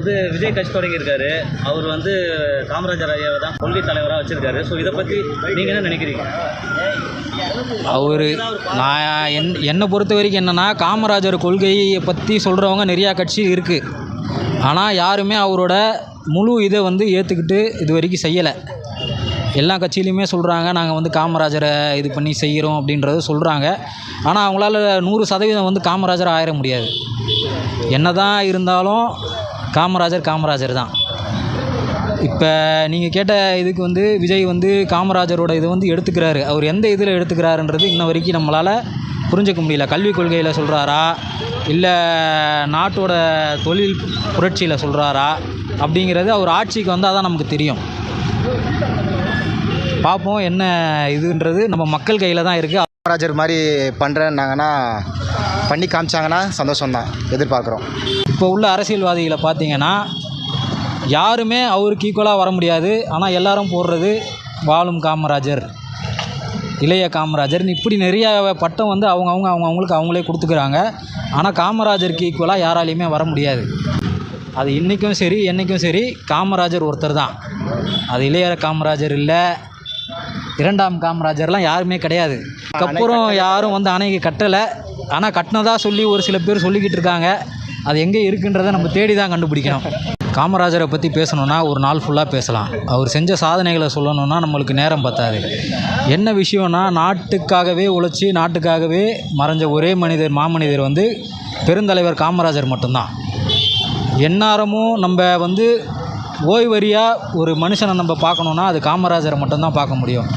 வந்து விஜய் கட்சி தொடங்கியிருக்காரு. அவர் வந்து காமராஜர் ஐயாவை தான் கொள்கை தலைவராக வச்சிருக்காரு. ஸோ இதை பற்றி நீங்கள் என்ன நினைக்கிறீங்க? அவர் நான் என் என்னை பொறுத்த வரைக்கும் என்னென்னா காமராஜர் கொள்கையை பற்றி சொல்கிறவங்க நிறையா கட்சி இருக்குது ஆனால் யாருமே அவரோட முழு இதை வந்து ஏற்றுக்கிட்டு இது வரைக்கும் செய்யலை. எல்லா கட்சியிலையுமே சொல்கிறாங்க நாங்கள் வந்து காமராஜரை இது பண்ணி செய்கிறோம் அப்படின்றத சொல்கிறாங்க ஆனால் அவங்களால நூறு சதவீதம் வந்து காமராஜர் ஆயிட முடியாது. என்ன தான் இருந்தாலும் காமராஜர் காமராஜர் தான். இப்போ நீங்கள் கேட்ட இதுக்கு வந்து விஜய் வந்து காமராஜரோட இதை வந்து எடுத்துக்கிறாரு. அவர் எந்த இதில் எடுத்துக்கிறாருன்றது இன்ன வரைக்கும் நம்மளால் புரிஞ்சுக்க முடியல. கல்விக் கொள்கையில் சொல்கிறாரா இல்லை நாட்டோட தொழில் புரட்சியில் சொல்கிறாரா அப்படிங்கிறது அவர் ஆட்சிக்கு வந்தால் தான் நமக்கு தெரியும். பார்ப்போம் என்ன இதுன்றது நம்ம மக்கள் கையில் தான் இருக்குது காமராஜர் மாதிரி பண்ணுறேன்னாங்கன்னா பண்ணி காமிச்சாங்கன்னா சந்தோஷம்தான். எதிர்பார்க்குறோம். இப்போ உள்ள அரசியல்வாதிகளை பார்த்தீங்கன்னா யாருமே அவருக்கு ஈக்குவலாக வர முடியாது. ஆனால் எல்லாரும் போடுறது வாழும் காமராஜர் இளைய காமராஜர்னு இப்படி நிறைய பட்டம் வந்து அவங்க அவங்க அவங்க அவங்களுக்கு அவங்களே கொடுத்துக்கிறாங்க. ஆனால் காமராஜருக்கு ஈக்குவலாக யாராலையுமே வர முடியாது. அது இன்றைக்கும் சரி என்றைக்கும் சரி காமராஜர் ஒருத்தர் தான். அது இளைய காமராஜர் இல்லை இரண்டாம் காமராஜர்லாம் யாருமே கிடையாது. அதுக்கப்புறம் யாரும் வந்து அணைக்கு கட்டலை. ஆனால் கட்டினதா சொல்லி ஒரு சில பேர் சொல்லிக்கிட்டு இருக்காங்க. அது எங்கே இருக்குன்றதை நம்ம தேடி தான் கண்டுபிடிக்கணும். காமராஜரை பற்றி பேசணுன்னா ஒரு நாள் ஃபுல்லாக பேசலாம். அவர் செஞ்ச சாதனைகளை சொல்லணுன்னா நம்மளுக்கு நேரம் பத்தாது. என்ன விஷயம்னா நாட்டுக்காகவே உழைச்சி நாட்டுக்காகவே மறைஞ்ச ஒரே மனிதர் மாமனிதர் வந்து பெருந்தலைவர் காமராஜர் மட்டும்தான். எந்நேரமும் நம்ம வந்து ஓய்வறியாக ஒரு மனுஷனை நம்ம பார்க்கணுன்னா அது காமராஜரை மட்டும்தான் பார்க்க முடியும்.